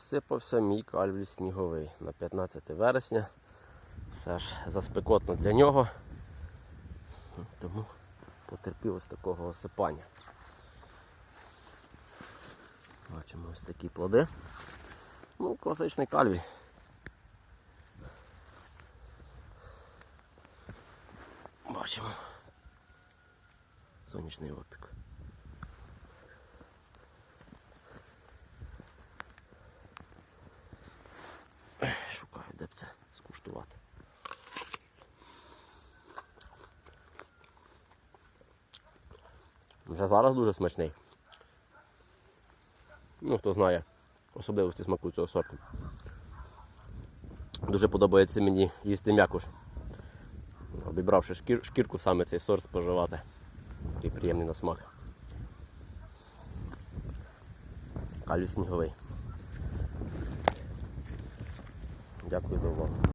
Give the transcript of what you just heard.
Посипався мій кальвій сніговий на 15 вересня. Все ж заспекотно для нього. Тому потерпів ось такого осипання. Бачимо ось такі плоди. Ну, класичний кальвій. Бачимо. Сонячний опік. Скуштувати. Вже зараз дуже смачний. Ну, хто знає особливості смаку цього сорту. Дуже подобається мені їсти м'якуш. Обібравши шкір, шкірку, саме цей сорт споживати. Такий приємний на смак. Калю сніговий. Дякую за увагу.